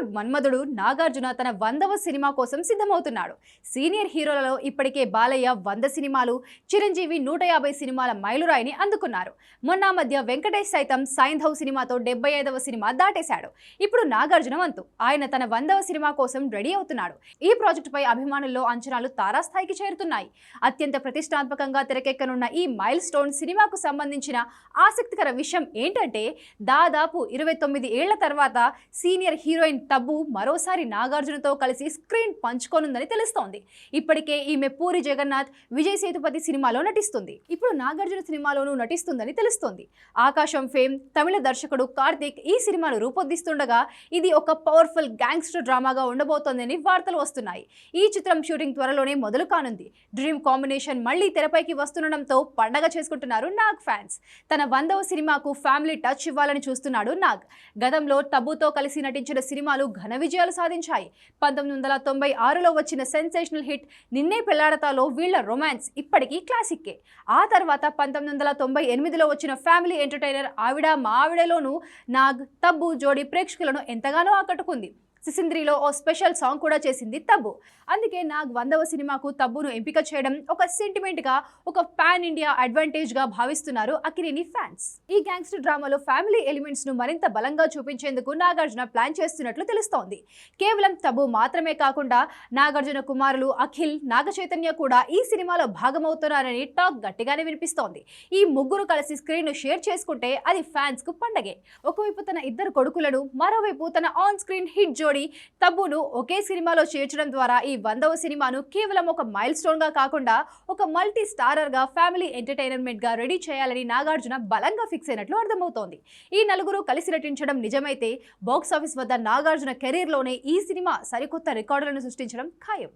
బాలీవుడ్ మన్మధుడు నాగార్జున తన వందవ సినిమా కోసం సిద్ధమవుతున్నాడు. సీనియర్ హీరోలలో ఇప్పటికే బాలయ్య వంద సినిమాలు చిరంజీవి నూట యాభై సినిమాల మైలురాయిని అందుకున్నారు. మొన్న మధ్య వెంకటేష్ సైతం సైంధవ్ సినిమాతో డెబ్బై ఐదవ సినిమా దాటేశాడు. ఇప్పుడు నాగార్జున వంతు. ఆయన తన వందవ సినిమా కోసం రెడీ అవుతున్నాడు. ఈ ప్రాజెక్టుపై అభిమానుల్లో అంచనాలు తారాస్థాయికి చేరుతున్నాయి. అత్యంత ప్రతిష్టాత్మకంగా తెరకెక్కనున్న ఈ మైల్ స్టోన్ సినిమాకు సంబంధించిన ఆసక్తికర విషయం ఏంటంటే దాదాపు ఇరవై తొమ్మిది ఏళ్ళ తర్వాత సీనియర్ హీరోయిన్ తబ్బు మరోసారి నాగార్జునతో కలిసి స్క్రీన్ పంచుకోనుందని తెలుస్తోంది. ఇప్పటికే ఈమె పూరి జగన్నాథ్ విజయ్ సేతుపతి సినిమాలో నటిస్తుంది. ఇప్పుడు నాగార్జున సినిమాలోనూ నటిస్తుందని తెలుస్తోంది. ఆకాశం ఫేమ్ తమిళ దర్శకుడు కార్తీక్ ఈ సినిమాను రూపొందిస్తుండగా ఇది ఒక పవర్ఫుల్ గ్యాంగ్స్టర్ డ్రామాగా ఉండబోతోందని వార్తలు వస్తున్నాయి. ఈ చిత్రం షూటింగ్ త్వరలోనే మొదలు కానుంది. డ్రీమ్ కాంబినేషన్ మళ్ళీ తెరపైకి వస్తుండడంతో పండగ చేసుకుంటున్నారు నాగ్ ఫ్యాన్స్. తన వందవ సినిమాకు ఫ్యామిలీ టచ్ ఇవ్వాలని చూస్తున్నాడు నాగ్. గతంలో తబ్బుతో కలిసి నటించిన సినిమాలు ఘన విజయాలు సాధించాయి. పంతొమ్మిది వందల తొంభై ఆరులో వచ్చిన సెన్సేషనల్ హిట్ నిన్నే పెళ్ళాడతాలో వీళ్ళ రొమాన్స్ ఇప్పటికీ క్లాసిక్కే. ఆ తర్వాత పంతొమ్మిది వందల తొంభై ఎనిమిదిలో వచ్చిన ఫ్యామిలీ ఎంటర్టైనర్ ఆవిడ మా ఆవిడలోనూ నాగ్ తబ్బు జోడి ప్రేక్షకులను ఎంతగానో ఆకట్టుకుంది. సిసింద్రిలో ఓ స్పెషల్ సాంగ్ కూడా చేసింది తబ్బు. అందుకే నాగ్ వందవ సినిమాకు తబ్బును ఎంపిక చేయడం ఒక సెంటిమెంట్గా ఒక పాన్ ఇండియా అడ్వాంటేజ్గా భావిస్తున్నారు అకిరిని ఫ్యాన్స్ ఈ గ్యాంగ్స్టర్ డ్రామాలో ఫ్యామిలీ ఎలిమెంట్స్ను మరింత బలంగా చూపించేందుకు నాగార్జున ప్లాన్ చేస్తున్నట్లు తెలుస్తోంది. కేవలం తబ్బు మాత్రమే కాకుండా నాగార్జున కుమారులు అఖిల్ నాగచైతన్య కూడా ఈ సినిమాలో భాగమవుతున్నారని టాక్ గట్టిగానే వినిపిస్తోంది. ఈ ముగ్గురు కలిసి స్క్రీన్ను షేర్ చేసుకుంటే అది ఫ్యాన్స్కు పండగే. ఒకవైపు తన ఇద్దరు కొడుకులను మరోవైపు తన ఆన్ స్క్రీన్ హిట్ జో జోడి తబ్బును ఒకే సినిమాలో చేర్చడం ద్వారా ఈ వందవ సినిమాను కేవలం ఒక మైల్ స్టోన్గా కాకుండా ఒక మల్టీ స్టారర్గా ఫ్యామిలీ ఎంటర్టైన్మెంట్గా రెడీ చేయాలని నాగార్జున బలంగా ఫిక్స్ అయినట్లు అర్థమవుతోంది. ఈ నలుగురు కలిసి నటించడం నిజమైతే బాక్స్ ఆఫీస్ వద్ద నాగార్జున కెరీర్లోనే ఈ సినిమా సరికొత్త రికార్డులను సృష్టించడం ఖాయం.